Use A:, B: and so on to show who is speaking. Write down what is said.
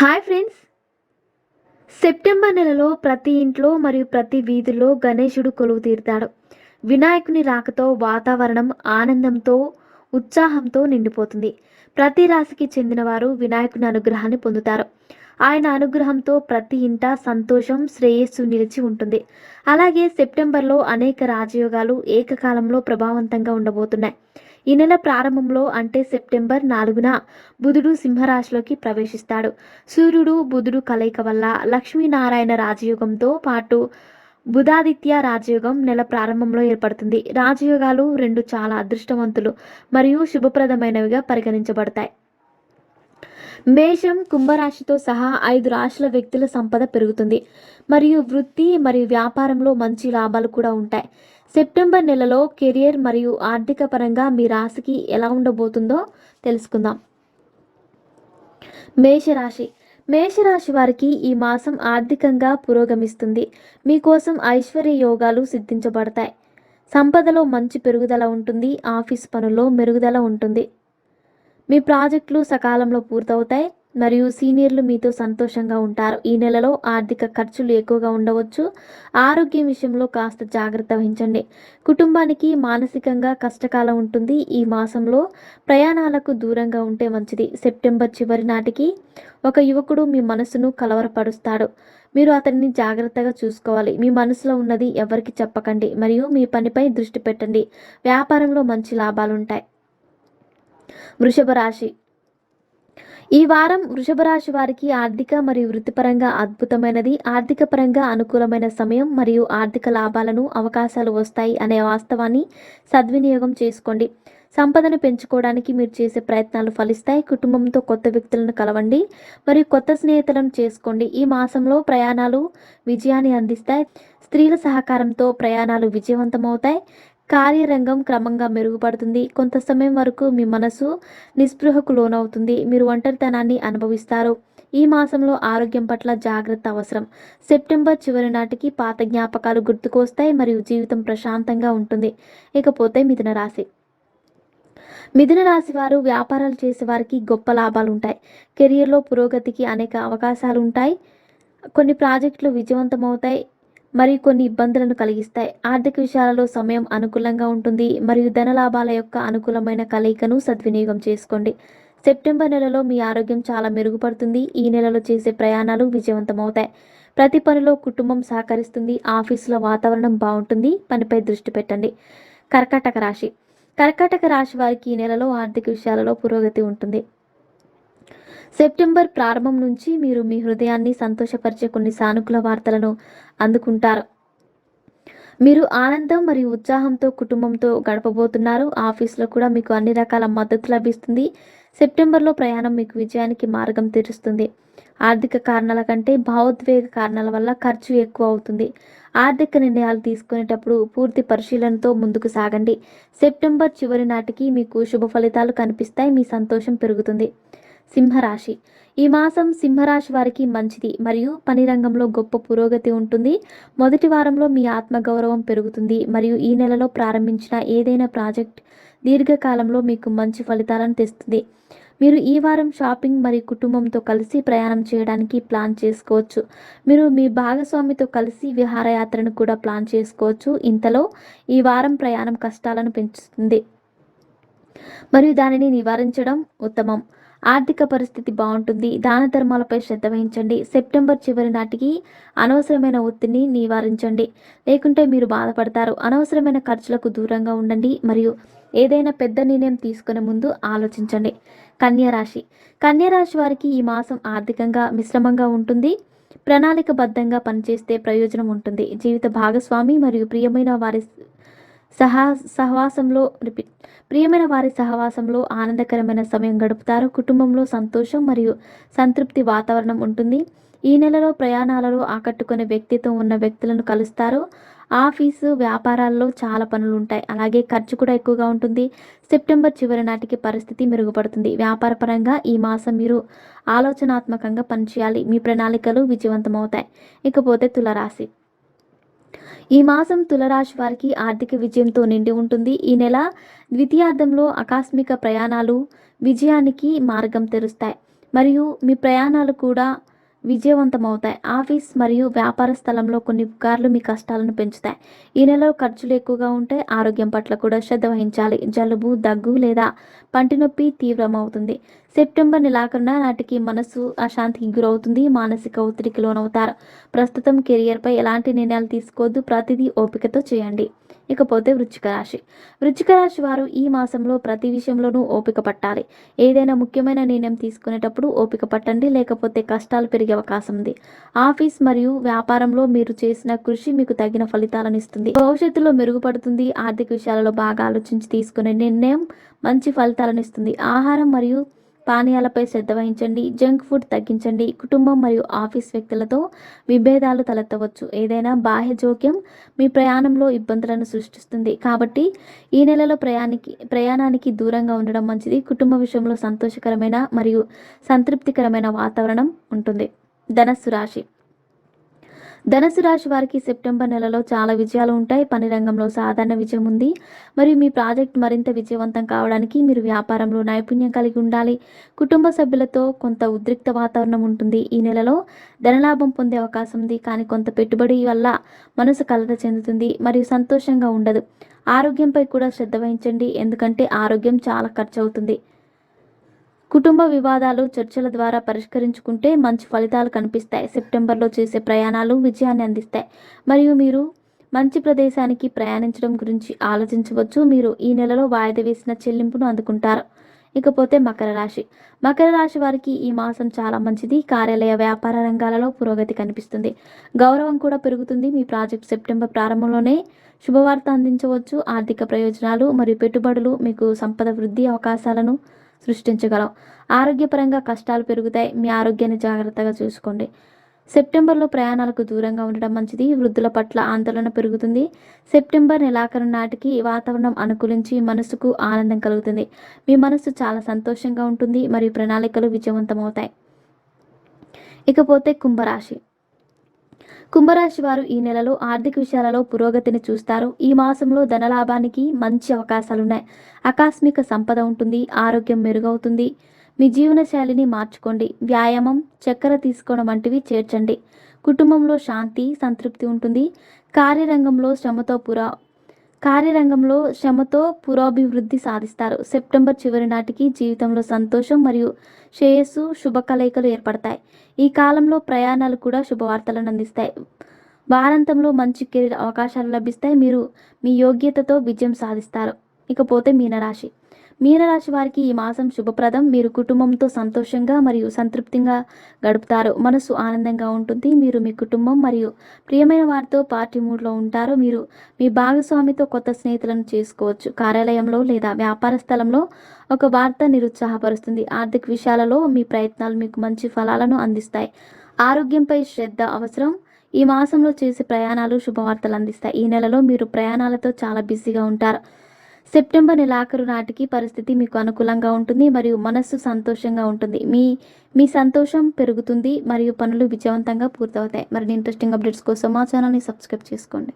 A: Hi friends. September నెలలో ప్రతి ఇంట్లో మరియు ప్రతి వీధిలో గణేశుడు కొలువు తీరుతాడు. వినాయకుని రాకతో వాతావరణం ఆనందంతో ఉత్సాహంతో నిండిపోతుంది. ప్రతి రాశికి చెందినవారు వినాయకుని అనుగ్రహాన్ని పొందుతారు. ఆయన అనుగ్రహంతో ప్రతి ఇంట సంతోషం శ్రేయస్సు నిలిచి ఉంటుంది. అలాగే సెప్టెంబర్లో అనేక రాజయోగాలు ఏకకాలంలో ప్రభావవంతంగా ఉండబోతున్నాయి. ఈ నెల ప్రారంభంలో అంటే సెప్టెంబర్ నాలుగున బుధుడు సింహరాశిలోకి ప్రవేశిస్తాడు. సూర్యుడు బుధుడు కలయిక వల్ల లక్ష్మీనారాయణ రాజయోగంతో పాటు బుధాదిత్య రాజయోగం నెల ప్రారంభంలో ఏర్పడుతుంది. రాజయోగాలు రెండు చాలా అదృష్టవంతులు మరియు శుభప్రదమైనవిగా పరిగణించబడతాయి. మేషం కుంభరాశితో సహా ఐదు రాశుల వ్యక్తుల సంపద పెరుగుతుంది. మరియు వృత్తి మరియు వ్యాపారంలో మంచి లాభాలు కూడా ఉంటాయి. సెప్టెంబర్ నెలలో కెరియర్ మరియు ఆర్థిక పరంగా మీ రాశికి ఎలా ఉండబోతుందో తెలుసుకుందాం. మేషరాశి. మేషరాశి వారికి ఈ మాసం ఆర్థికంగా పురోగమిస్తుంది. మీకోసం ఐశ్వర్య యోగాలు సిద్ధించబడతాయి. సంపదలో మంచి పెరుగుదల ఉంటుంది. ఆఫీస్ పనుల్లో మెరుగుదల ఉంటుంది. మీ ప్రాజెక్టులు సకాలంలో పూర్తవుతాయి మరియు సీనియర్లు మీతో సంతోషంగా ఉంటారు. ఈ నెలలో ఆర్థిక ఖర్చులు ఎక్కువగా ఉండవచ్చు. ఆరోగ్యం విషయంలో కాస్త జాగ్రత్త వహించండి. కుటుంబానికి మానసికంగా కష్టకాలం ఉంటుంది. ఈ మాసంలో ప్రయాణాలకు దూరంగా ఉంటే మంచిది. సెప్టెంబర్ చివరి నాటికి ఒక యువకుడు మీ మనసును కలవరపరుస్తాడు. మీరు అతన్ని జాగ్రత్తగా చూసుకోవాలి. మీ మనసులో ఉన్నది ఎవరికి చెప్పకండి. మరియు మీ పనిపై దృష్టి పెట్టండి. వ్యాపారంలో మంచి లాభాలుంటాయి. వృషభ రాశి ఈ వారం వృషభ రాశి వారికి ఆర్థిక మరియు వృత్తిపరంగా అద్భుతమైనది. ఆర్థిక పరంగా అనుకూలమైన సమయం మరియు ఆర్థిక లాభాలను అవకాశాలు వస్తాయి అనే వాస్తవాన్ని సద్వినియోగం చేసుకోండి. సంపదను పెంచుకోవడానికి మీరు చేసే ప్రయత్నాలు ఫలిస్తాయి. కుటుంబంతో కొత్త వ్యక్తులను కలవండి మరియు కొత్త స్నేహితులను చేసుకోండి. ఈ మాసంలో ప్రయాణాలు విజయాన్ని అందిస్తాయి. స్త్రీల సహకారంతో ప్రయాణాలు విజయవంతమవుతాయి. కార్యరంగం క్రమంగా మెరుగుపడుతుంది. కొంత సమయం వరకు మీ మనసు నిస్పృహకు లోనవుతుంది. మీరు ఒంటరితనాన్ని అనుభవిస్తారు. ఈ మాసంలో ఆరోగ్యం పట్ల జాగ్రత్త అవసరం. సెప్టెంబర్ చివరి నాటికి పాత జ్ఞాపకాలు గుర్తుకొస్తాయి మరియు జీవితం ప్రశాంతంగా ఉంటుంది. ఇకపోతే మిథున రాశి. మిథున రాశి వారు వ్యాపారాలు చేసే వారికి గొప్ప లాభాలు ఉంటాయి. కెరియర్లో పురోగతికి అనేక అవకాశాలు ఉంటాయి. కొన్ని ప్రాజెక్టులు విజయవంతమవుతాయి. మరియు కొన్ని ఇబ్బందులను కలిగిస్తాయి. ఆర్థిక విషయాలలో సమయం అనుకూలంగా ఉంటుంది. మరియు ధన లాభాల యొక్క అనుకూలమైన కలయికను సద్వినియోగం చేసుకోండి. సెప్టెంబర్ నెలలో మీ ఆరోగ్యం చాలా మెరుగుపడుతుంది. ఈ నెలలో చేసే ప్రయాణాలు విజయవంతమవుతాయి. ప్రతి పనిలో కుటుంబం సహకరిస్తుంది. ఆఫీసులో వాతావరణం బాగుంటుంది. పనిపై దృష్టి పెట్టండి. కర్కాటక రాశి. కర్కాటక రాశి వారికి ఈ నెలలో ఆర్థిక విషయాలలో పురోగతి ఉంటుంది. సెప్టెంబర్ ప్రారంభం నుంచి మీరు మీ హృదయాన్ని సంతోషపరిచే కొన్ని సానుకూల వార్తలను అందుకుంటారు. మీరు ఆనందం మరియు ఉత్సాహంతో కుటుంబంతో గడపబోతున్నారు. ఆఫీస్లో కూడా మీకు అన్ని రకాల మద్దతు లభిస్తుంది. సెప్టెంబర్లో ప్రయాణం మీకు విజయానికి మార్గం తెరుస్తుంది. ఆర్థిక కారణాల కంటే భావోద్వేగ కారణాల వల్ల ఖర్చు ఎక్కువ అవుతుంది. ఆర్థిక నిర్ణయాలు తీసుకునేటప్పుడు పూర్తి పరిశీలనతో ముందుకు సాగండి. సెప్టెంబర్ చివరి నాటికి మీకు శుభ ఫలితాలు కనిపిస్తాయి. మీ సంతోషం పెరుగుతుంది. సింహరాశి. ఈ మాసం సింహరాశి వారికి మంచిది మరియు పని రంగంలో గొప్ప పురోగతి ఉంటుంది. మొదటి వారంలో మీ ఆత్మగౌరవం పెరుగుతుంది మరియు ఈ నెలలో ప్రారంభించిన ఏదైనా ప్రాజెక్ట్ దీర్ఘకాలంలో మీకు మంచి ఫలితాలను తెస్తుంది. మీరు ఈ వారం షాపింగ్ మరియు కుటుంబంతో కలిసి ప్రయాణం చేయడానికి ప్లాన్ చేసుకోవచ్చు. మీరు మీ భాగస్వామితో కలిసి విహారయాత్రను కూడా ప్లాన్ చేసుకోవచ్చు. ఇంతలో ఈ వారం ప్రయాణం కష్టాలను పెంచుతుంది. మరియు దానిని నివారించడం ఉత్తమం. ఆర్థిక పరిస్థితి బాగుంటుంది. దాన ధర్మాలపై శ్రద్ధ వహించండి. సెప్టెంబర్ చివరి నాటికి అనవసరమైన ఒత్తిడిని నివారించండి. లేకుంటే మీరు బాధపడతారు. అనవసరమైన ఖర్చులకు దూరంగా ఉండండి. మరియు ఏదైనా పెద్ద నిర్ణయం తీసుకునే ముందు ఆలోచించండి. కన్యరాశి కన్యరాశి వారికి ఈ మాసం ఆర్థికంగా మిశ్రమంగా ఉంటుంది. ప్రణాళికబద్ధంగా పనిచేస్తే ప్రయోజనం ఉంటుంది. జీవిత భాగస్వామి మరియు ప్రియమైన వారి సహా సహవాసంలో రిపీట్. ప్రియమైన వారి సహవాసంలో ఆనందకరమైన సమయం గడుపుతారు. కుటుంబంలో సంతోషం మరియు సంతృప్తి వాతావరణం ఉంటుంది. ఈ నెలలో ప్రయాణాలలో ఆకట్టుకునే వ్యక్తిత్వం ఉన్న వ్యక్తులను కలుస్తారు. ఆఫీసు వ్యాపారాల్లో చాలా పనులు ఉంటాయి అలాగే ఖర్చు కూడా ఎక్కువగా ఉంటుంది. సెప్టెంబర్ చివరి నాటికి పరిస్థితి మెరుగుపడుతుంది. వ్యాపారపరంగా ఈ మాసం మీరు ఆలోచనాత్మకంగా పనిచేయాలి. మీ ప్రణాళికలు విజయవంతమవుతాయి. ఇకపోతే తులరాశి. ఈ మాసం తులరాశి వారికి ఆర్థిక విజయంతో నిండి ఉంటుంది. ఈ నెల ద్వితీయార్థంలో ఆకస్మిక ప్రయాణాలు విజయానికి మార్గం తెరుస్తాయి. మరియు మీ ప్రయాణాలు కూడా విజయవంతమవుతాయి. ఆఫీస్ మరియు వ్యాపార స్థలంలో కొన్ని పుకార్లు మీ కష్టాలను పెంచుతాయి. ఈ నెలలో ఖర్చులు ఎక్కువగా ఉంటే ఆరోగ్యం పట్ల కూడా శ్రద్ధ వహించాలి. జలుబు దగ్గు లేదా పంటి నొప్పి తీవ్రమవుతుంది. సెప్టెంబర్ నెలాఖరున నాటికి మనసు అశాంతికి గురవుతుంది. మానసిక ఒత్తిడికి లోనవుతారు. ప్రస్తుతం కెరియర్పై ఎలాంటి నిర్ణయాలు తీసుకోవద్దు. ప్రతిదీ ఓపికతో చేయండి. ఇకపోతే వృచ్చిక రాశి. వృచ్చిక రాశి వారు ఈ మాసంలో ప్రతి విషయంలోనూ ఓపిక పట్టాలి. ఏదైనా ముఖ్యమైన నిర్ణయం తీసుకునేటప్పుడు ఓపిక పట్టండి లేకపోతే కష్టాలు పెరిగే అవకాశం ఉంది. ఆఫీస్ మరియు వ్యాపారంలో మీరు చేసిన కృషి మీకు తగిన ఫలితాలను ఇస్తుంది. భవిష్యత్తులో మెరుగుపడుతుంది ఆర్థిక విషయాలలో బాగా ఆలోచించి తీసుకునే నిర్ణయం మంచి ఫలితాలను ఇస్తుంది. ఆహారం మరియు పానీయాలపై శ్రద్ధ వహించండి జంక్ ఫుడ్ తగ్గించండి కుటుంబం మరియు ఆఫీస్ వ్యక్తులతో విభేదాలు తలెత్తవచ్చు. ఏదైనా బాహ్య జోక్యం మీ ప్రయాణంలో ఇబ్బందులను సృష్టిస్తుంది. కాబట్టి ఈ నెలలో ప్రయాణికి ప్రయాణానికి దూరంగా ఉండడం మంచిది. కుటుంబ విషయంలో సంతోషకరమైన మరియు సంతృప్తికరమైన వాతావరణం ఉంటుంది. ధనస్సు రాశి. ధనుసు రాశి వారికి సెప్టెంబర్ నెలలో చాలా విజయాలు ఉంటాయి. పని రంగంలో సాధారణ విజయం ఉంది. మరియు మీ ప్రాజెక్ట్ మరింత విజయవంతం కావడానికి మీరు వ్యాపారంలో నైపుణ్యం కలిగి ఉండాలి. కుటుంబ సభ్యులతో కొంత ఉద్రిక్త వాతావరణం ఉంటుంది. ఈ నెలలో ధనలాభం పొందే అవకాశం ఉంది. కానీ కొంత పెట్టుబడి వల్ల మనసు కలత చెందుతుంది. మరియు సంతోషంగా ఉండదు. ఆరోగ్యంపై కూడా శ్రద్ధ వహించండి. ఎందుకంటే ఆరోగ్యం చాలా ఖర్చు అవుతుంది కుటుంబ వివాదాలు చర్చల ద్వారా పరిష్కరించుకుంటే మంచి ఫలితాలు కనిపిస్తాయి. సెప్టెంబర్లో చేసే ప్రయాణాలు విజయాన్ని అందిస్తాయి. మరియు మీరు మంచి ప్రదేశానికి ప్రయాణించడం గురించి ఆలోచించవచ్చు. మీరు ఈ నెలలో వాయిదా వేసిన చెల్లింపును అందుకుంటారు. ఇకపోతే మకర రాశి. మకర రాశి వారికి ఈ మాసం చాలా మంచిది. కార్యాలయ వ్యాపార రంగాలలో పురోగతి కనిపిస్తుంది. గౌరవం కూడా పెరుగుతుంది. మీ ప్రాజెక్ట్ సెప్టెంబర్ ప్రారంభంలోనే శుభవార్త అందించవచ్చు. ఆర్థిక ప్రయోజనాలు మరియు పెట్టుబడులు మీకు సంపద వృద్ధి అవకాశాలను సృష్టించగలం ఆరోగ్యపరంగా కష్టాలు పెరుగుతాయి. మీ ఆరోగ్యాన్ని జాగ్రత్తగా చూసుకోండి. సెప్టెంబర్లో ప్రయాణాలకు దూరంగా ఉండడం మంచిది. వృద్ధుల పట్ల ఆందోళన పెరుగుతుంది. సెప్టెంబర్ నెలాఖరు నాటికి వాతావరణం అనుకూలించి మనసుకు ఆనందం కలుగుతుంది. మీ మనసు చాలా సంతోషంగా ఉంటుంది. మరియు ప్రణాళికలు విజయవంతమవుతాయి. ఇకపోతే కుంభరాశి. కుంభరాశి వారు ఈ నెలలో ఆర్థిక విషయాలలో పురోగతిని చూస్తారు. ఈ మాసంలో ధనలాభానికి మంచి అవకాశాలున్నాయి. ఆకస్మిక సంపద ఉంటుంది ఆరోగ్యం మెరుగవుతుంది. మీ జీవనశైలిని మార్చుకోండి. వ్యాయామం చక్కెర తీసుకోవడం వంటివి చేర్చండి. కుటుంబంలో శాంతి సంతృప్తి ఉంటుంది. కార్యరంగంలో శ్రమతో పురా కార్యరంగంలో శ్రమతో పురాభివృద్ధి సాధిస్తారు. సెప్టెంబర్ చివరి నాటికి జీవితంలో సంతోషం మరియు శ్రేయస్సు శుభకలయికలు ఏర్పడతాయి. ఈ కాలంలో ప్రయాణాలు కూడా శుభవార్తలను అందిస్తాయి. వారాంతంలో మంచి కెరీర్ అవకాశాలు లభిస్తాయి. మీరు మీ యోగ్యతతో విజయం సాధిస్తారు. ఇకపోతే మీనరాశి. మీనరాశి వారికి ఈ మాసం శుభప్రదం. మీరు కుటుంబంతో సంతోషంగా మరియు సంతృప్తిగా గడుపుతారు. మనసు ఆనందంగా ఉంటుంది. మీరు మీ కుటుంబం మరియు ప్రియమైన వారితో పార్టీ మూడ్లో ఉంటారు. మీరు మీ భాగస్వామితో కొత్త స్నేహితులను చేసుకోవచ్చు. కార్యాలయంలో లేదా వ్యాపార స్థలంలో ఒక వార్త నిరుత్సాహపరుస్తుంది. ఆర్థిక విషయాలలో మీ ప్రయత్నాలు మీకు మంచి ఫలాలను అందిస్తాయి. ఆరోగ్యంపై శ్రద్ధ అవసరం. ఈ మాసంలో చేసే ప్రయాణాలు శుభవార్తలు అందిస్తాయి. ఈ నెలలో మీరు ప్రయాణాలతో చాలా బిజీగా ఉంటారు. సెప్టెంబర్ నెలాఖరు నాటికి పరిస్థితి మీకు అనుకూలంగా ఉంటుంది మరియు మనస్సు సంతోషంగా ఉంటుంది. మీ మీ సంతోషం పెరుగుతుంది మరియు పనులు విజయవంతంగా పూర్తవుతాయి. మరిన్ని ఇంట్రెస్టింగ్ అప్డేట్స్ కోసం మా ఛానల్ని సబ్స్క్రైబ్ చేసుకోండి.